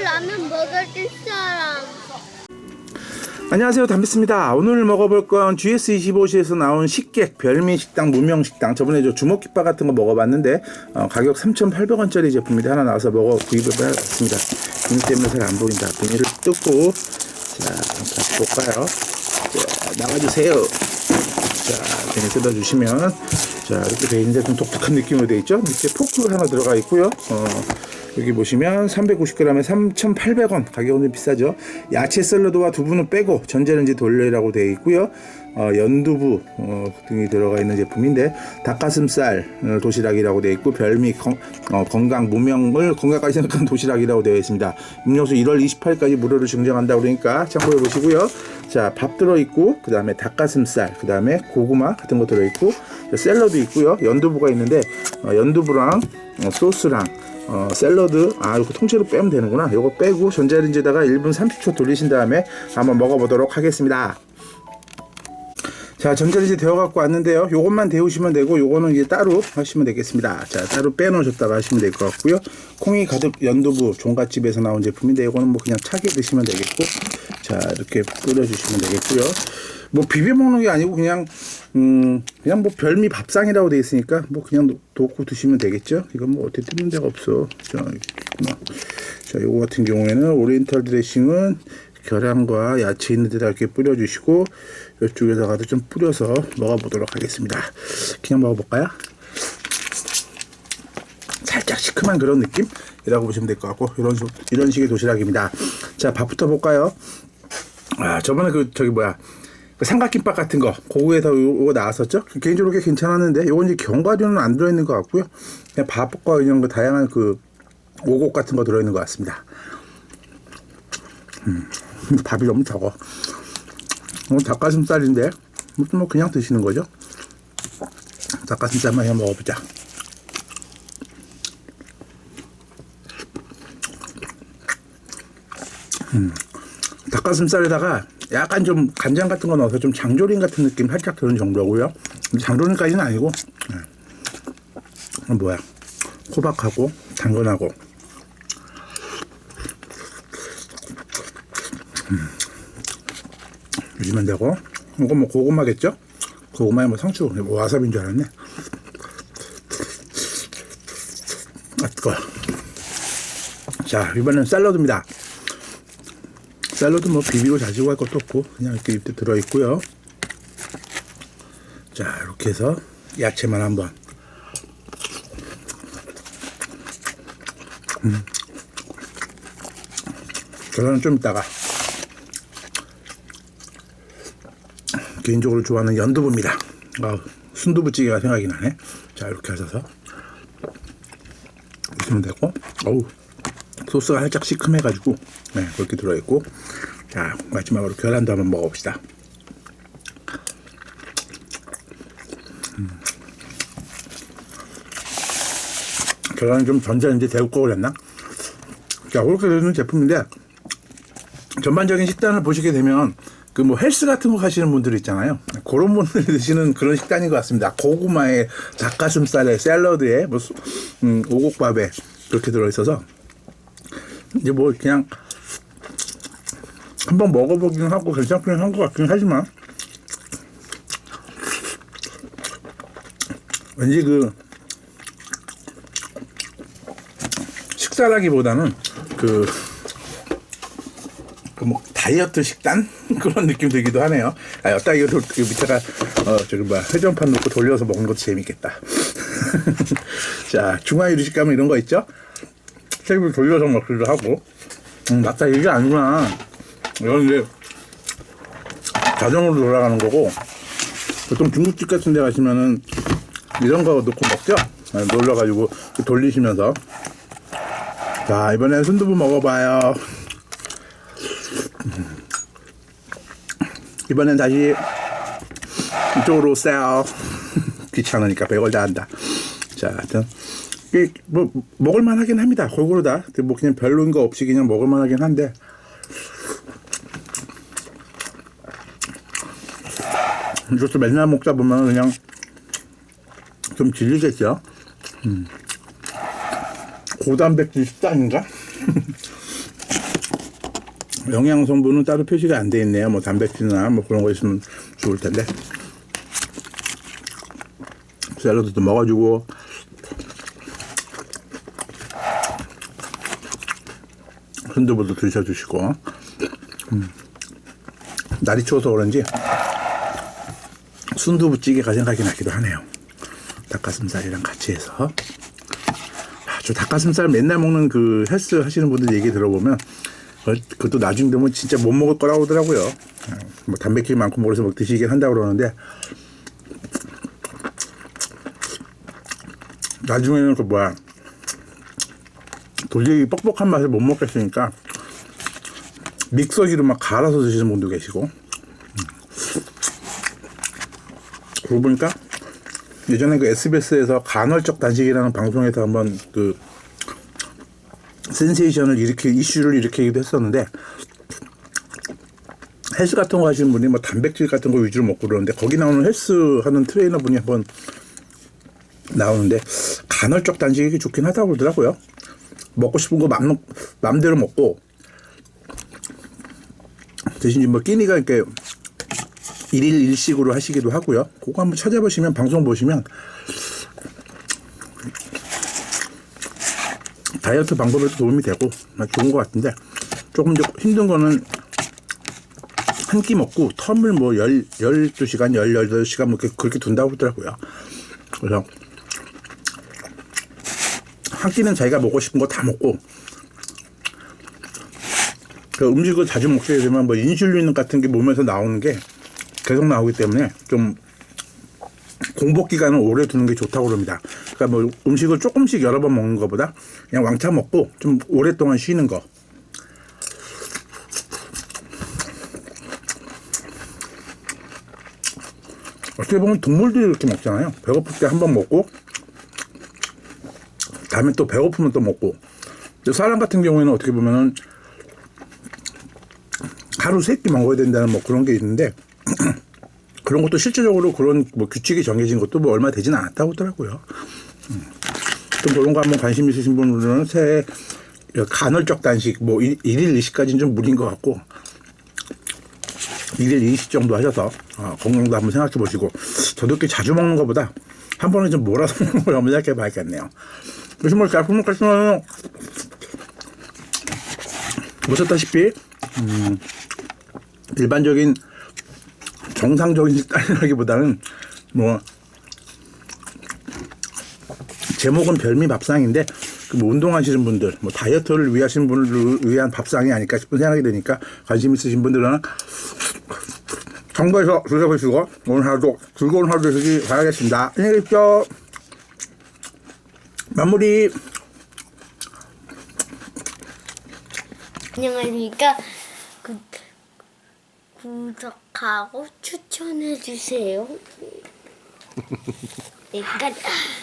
라면 먹을 사람. 안녕하세요. 담비스입니다. 오늘 먹어볼 건 GS25시에서 나온 식객 별미식당 무명식당. 저번에 저 주먹깃밥 같은 거 먹어봤는데 어, 가격 3,800원짜리 제품인데 하나 나와서 먹어 구입을 해봤습니다. 비닐 때문에 잘 안 보인다. 비닐을 뜯고 자 다시 볼까요? 자 나가주세요. 자 비닐 뜯어주시면 자 이렇게 돼 있는데 좀 독특한 느낌으로 돼 있죠? 밑에 포크가 하나 들어가 있고요. 어, 여기 보시면 390g에 3,800원 가격은 좀 비싸죠. 야채 샐러드와 두부는 빼고 전자레인지 돌려라고 되어 있고요. 어, 연두부 어, 등이 들어가 있는 제품인데 닭가슴살 어, 도시락이라고 되어 있고 별미 건, 어, 건강 무명을 건강까지 생각한 도시락이라고 되어 있습니다. 음료수 1월 28일까지 무료로 증정한다 그러니까 참고해 보시고요. 자, 밥 들어 있고 그 다음에 닭가슴살, 그 다음에 고구마 같은 거 들어 있고 샐러드 있고요. 연두부가 있는데 어, 연두부랑 어, 소스랑 어, 샐러드 아 이거 통째로 빼면 되는구나. 이거 빼고 전자레인지에다가 1분 30초 돌리신 다음에 한번 먹어보도록 하겠습니다. 자 전자레인지 데워 갖고 왔는데요. 요것만 데우시면 되고 요거는 이제 따로 하시면 되겠습니다. 자 따로 빼 놓으셨다가 하시면 될 것 같고요. 콩이 가득 연두부 종갓집에서 나온 제품인데 이거는 뭐 그냥 차게 드시면 되겠고 자 이렇게 뿌려 주시면 되겠고요. 뭐 비벼 먹는 게 아니고 그냥 음 그냥 뭐 별미 밥상이라고 돼 있으니까 뭐 그냥 놓- 놓고 드시면 되겠죠? 이건 뭐 어떻게 뜯는 데가 없어. 자 있구나. 자 요거 같은 경우에는 오리엔탈 드레싱은 계란과 야채 있는 데다 이렇게 뿌려주시고 이쪽에다가도 좀 뿌려서 먹어보도록 하겠습니다. 그냥 먹어볼까요? 살짝 시큼한 그런 느낌이라고 보시면 될 것 같고 이런 식- 이런 식의 도시락입니다. 자 밥부터 볼까요? 아 저번에 그 저기 뭐야? 그 삼각김밥 같은 거 고구에서 요거 나왔었죠? 개인적으로 꽤 괜찮았는데 요건 이제 견과류는 안 들어있는 것 같고요. 그냥 밥과 이런 거 다양한 그 오곡 같은 거 들어있는 것 같습니다. 음, 밥이 너무 적어. 이건 닭가슴살인데 무슨 뭐 그냥 드시는 거죠? 닭가슴살만 그냥 먹어보자. 닭가슴살에다가 약간 좀 간장 같은 거 넣어서 좀 장조림 같은 느낌 살짝 드는 정도고요. 장조림까지는 아니고 네. 뭐야 호박하고 당근하고 음. 주시면 되고 이건 뭐 고구마겠죠? 고구마에 뭐 상추 뭐 와사비인 줄 알았네. 아 뜨거. 자 이번엔 샐러드입니다. 샐러드 뭐 비비고 자시고 할 것도 없고 그냥 이렇게 입에 들어 있고요. 자 이렇게 해서 야채만 한번. 음. 계란은 좀 이따가. 개인적으로 좋아하는 연두부입니다. 아, 순두부찌개가 생각이 나네. 자 이렇게 하셔서 드시면 되고. 어우. 소스가 살짝 시큼해가지고 네, 그렇게 들어있고 자 마지막으로 계란도 한번 먹어봅시다 음. 계란은 좀 전자레인지 데우고 그랬나? 자 그렇게 되는 제품인데 전반적인 식단을 보시게 되면 그 뭐 헬스 같은 거 하시는 분들 있잖아요. 그런 분들 드시는 그런 식단인 것 같습니다. 고구마에 닭가슴살에 샐러드에 뭐 수- 음, 오곡밥에 그렇게 들어있어서 이제 뭐 그냥 한번 먹어보긴 하고 괜찮긴 한 것 같긴 하지만 왠지 그 식사라기보다는 그 그 뭐 다이어트 식단 그런 느낌 들기도 하네요. 아, 여따 이거 돌- 그 밑에가 어 저기 뭐야 회전판 놓고 돌려서 먹는 것도 재밌겠다. 자 중화 유리식 가면 이런 거 있죠? 테이블 돌려서 먹기도 하고. 음, 맞다. 이게 아니구나. 이건 이제 자동으로 돌아가는 거고. 보통 중국집 같은 데 가시면은 이런 거 넣고 먹죠? 아, 놀러가지고 돌리시면서. 자 이번엔 순두부 먹어봐요. 음. 이번엔 다시 이쪽으로 오세요. 귀찮으니까 배걸 다 한다. 자 하여튼 뭐 먹을만 하긴 합니다. 골고루 다. 뭐 그냥 별로인 거 없이 그냥 먹을만 하긴 한데. 이것도 맨날 먹다 보면 그냥 좀 질리겠죠. 음. 고단백질 식단인가? 영양 성분은 따로 표시가 안 돼 있네요. 뭐 단백질이나 뭐 그런 거 있으면 좋을 텐데. 샐러드도 먹어주고 순두부도 드셔주시고 음. 날이 추워서 그런지 순두부찌개가 생각이 나기도 하네요. 닭가슴살이랑 같이 해서 아, 저 닭가슴살 맨날 먹는 그 헬스 하시는 분들 얘기 들어보면 그- 그것도 나중 되면 진짜 못 먹을 거라고 하더라고요. 어, 뭐 단백질 많고 먹어서 막 드시긴 한다고 그러는데 나중에는 그 뭐야 도저히 뻑뻑한 맛을 못 먹겠으니까 믹서기로 막 갈아서 드시는 분도 계시고 음. 그러고 보니까 예전에 그 SBS에서 간헐적 단식이라는 방송에서 한번 그 센세이션을 일으키 이슈를 일으키기도 했었는데 헬스 같은 거 하시는 분이 뭐 단백질 같은 거 위주로 먹고 그러는데 거기 나오는 헬스 하는 트레이너 분이 한번 나오는데 간헐적 단식이 좋긴 하다고 그러더라고요. 먹고 싶은 거 맘, 맘대로 먹고 대신 뭐 끼니가 이렇게 일일 일식으로 하시기도 하고요. 그거 한번 찾아보시면 방송 보시면 다이어트 방법에도 도움이 되고 좋은 것 같은데 조금 더 힘든 거는 한 끼 먹고 텀을 뭐 열, 12시간, 18시간 뭐 그렇게 둔다고 하더라고요. 그래서 한 끼는 자기가 먹고 싶은 거 다 먹고 그 음식을 자주 먹게 되면 뭐 인슐린 같은 게 몸에서 나오는 게 계속 나오기 때문에 좀 공복 기간을 오래 두는 게 좋다고 그럽니다. 그러니까 뭐 음식을 조금씩 여러 번 먹는 것보다 그냥 왕창 먹고 좀 오랫동안 쉬는 거. 어떻게 보면 동물들이 이렇게 먹잖아요. 배고플 때 한 번 먹고 다음에 또 배고프면 또 먹고. 사람 같은 경우에는 어떻게 보면은 하루 세 끼 먹어야 된다는 뭐 그런 게 있는데 그런 것도 실제적으로 그런 뭐 규칙이 정해진 것도 뭐 얼마 되진 않았다고 하더라고요. 음. 좀 그런 거 한번 관심 있으신 분들은 새해 간헐적 단식 뭐 일- 일일 이식까지는 좀 무리인 것 같고 일일 이식 정도 하셔서 어, 건강도 한번 생각해 보시고 저도 이렇게 자주 먹는 것보다 한 번에 좀 몰아서 먹는 걸 한번 생각해 봐야겠네요. 그래서 뭐 작품 먹겠으면 보셨다시피 음, 일반적인 정상적인 식단이라기보다는 뭐 제목은 별미 밥상인데 그뭐 운동하시는 분들, 뭐 다이어트를 위하시는 분을 위한 밥상이 아닐까 싶은 생각이 드니까 관심 있으신 분들은 참고해서 드셔보시고 오늘 하루도 즐거운 하루 되시기 바라겠습니다. 안녕히 계십시오. 마무리. 안녕하십니까. 구, 구독하고 추천해주세요. 네, 끝.